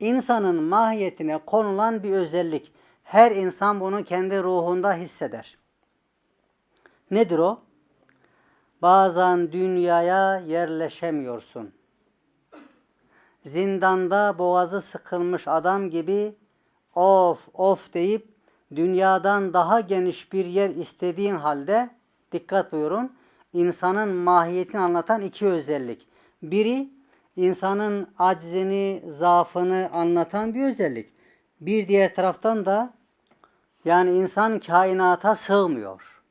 insanın mahiyetine konulan bir özellik. Her insan bunu kendi ruhunda hisseder. Nedir o? Bazen dünyaya yerleşemiyorsun. Zindanda boğazı sıkılmış adam gibi of of deyip dünyadan daha geniş bir yer istediğin halde dikkat buyurun insanın mahiyetini anlatan iki özellik. Biri insanın aczini, zaafını anlatan bir özellik. Bir diğer taraftan da yani insan kainata sığmıyor.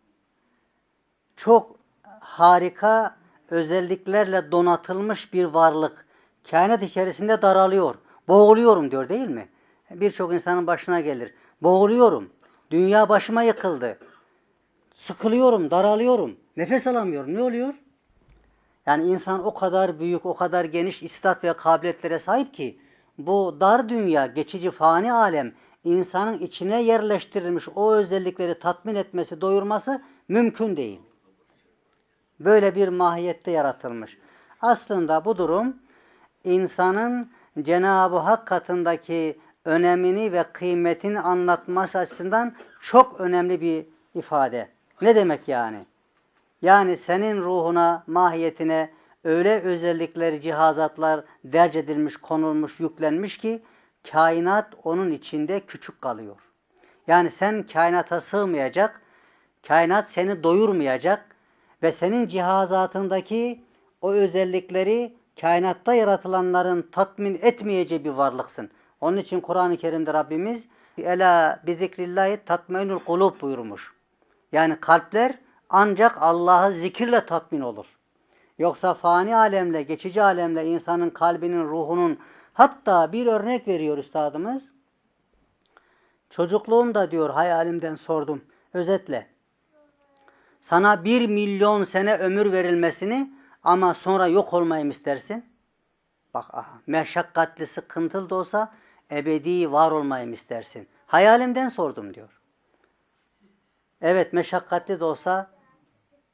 Çok harika özelliklerle donatılmış bir varlık. Kainat içerisinde daralıyor. Boğuluyorum diyor değil mi? Birçok insanın başına gelir. Boğuluyorum. Dünya başıma yıkıldı. Sıkılıyorum, daralıyorum. Nefes alamıyorum. Ne oluyor? Yani insan o kadar büyük, o kadar geniş istat ve kabiliyetlere sahip ki bu dar dünya, geçici fani alem insanın içine yerleştirilmiş o özellikleri tatmin etmesi, doyurması mümkün değil. Böyle bir mahiyette yaratılmış. Aslında bu durum insanın Cenab-ı Hak katındaki önemini ve kıymetini anlatması açısından çok önemli bir ifade. Ne demek yani? Yani senin ruhuna, mahiyetine öyle özellikler, cihazatlar derc edilmiş, konulmuş, yüklenmiş ki kainat onun içinde küçük kalıyor. Yani sen kainata sığmayacak, kainat seni doyurmayacak ve senin cihazatındaki o özellikleri kainatta yaratılanların tatmin etmeyeceği bir varlıksın. Onun için Kur'an-ı Kerim'de Rabbimiz Ela bi zikrillahi tatmainul kulub buyurmuş. Yani kalpler ancak Allah'ı zikirle tatmin olur. Yoksa fani alemle, geçici alemle insanın kalbinin, ruhunun hatta bir örnek veriyor üstadımız. Çocukluğumda diyor hayalimden sordum. Özetle. Sana bir milyon sene ömür verilmesini ama sonra yok olmayı mı istersin? Bak aha, meşakkatli, sıkıntılı da olsa ebedi var olmayı mı istersin? Hayalimden sordum diyor. Evet meşakkatli de olsa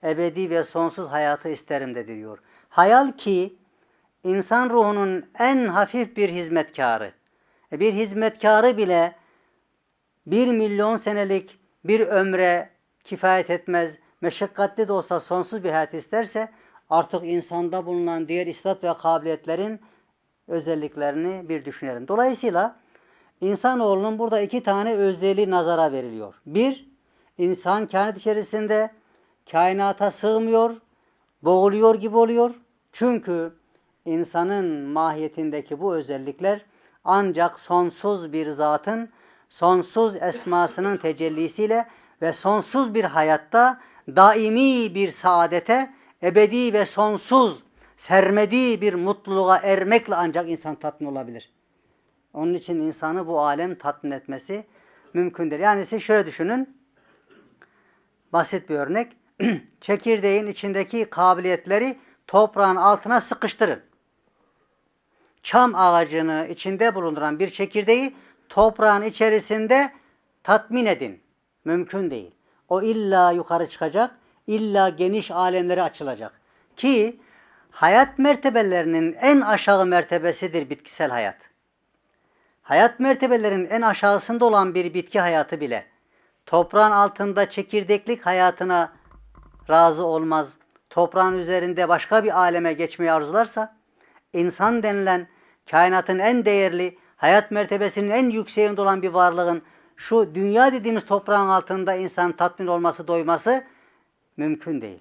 ebedi ve sonsuz hayatı isterim dedi diyor. Hayal ki insan ruhunun en hafif bir hizmetkarı. E, Bir hizmetkarı bile bir milyon senelik bir ömre kifayet etmez. Meşakkatli de olsa sonsuz bir hayat isterse artık insanda bulunan diğer istat ve kabiliyetlerin özelliklerini bir düşünelim. Dolayısıyla insanoğlunun burada iki tane özelliği nazara veriliyor. Bir, insan kendi içerisinde kainata sığmıyor, boğuluyor gibi oluyor. Çünkü insanın mahiyetindeki bu özellikler ancak sonsuz bir zatın sonsuz esmasının tecellisiyle ve sonsuz bir hayatta daimi bir saadete, ebedi ve sonsuz sermediği bir mutluluğa ermekle ancak insan tatmin olabilir. Onun için insanı bu alem tatmin etmesi mümkündür. Yani siz şöyle düşünün. Basit bir örnek. Çekirdeğin içindeki kabiliyetleri toprağın altına sıkıştırın. Çam ağacını içinde bulunduran bir çekirdeği toprağın içerisinde tatmin edin. Mümkün değil. O illa yukarı çıkacak, illa geniş alemlere açılacak. Ki hayat mertebelerinin en aşağı mertebesidir bitkisel hayat. Hayat mertebelerinin en aşağısında olan bir bitki hayatı bile toprağın altında çekirdeklik hayatına razı olmaz. Toprağın üzerinde başka bir aleme geçmeyi arzularsa insan denilen kainatın en değerli, hayat mertebesinin en yükseğinde olan bir varlığın şu dünya dediğimiz toprağın altında insan tatmin olması, doyması mümkün değil.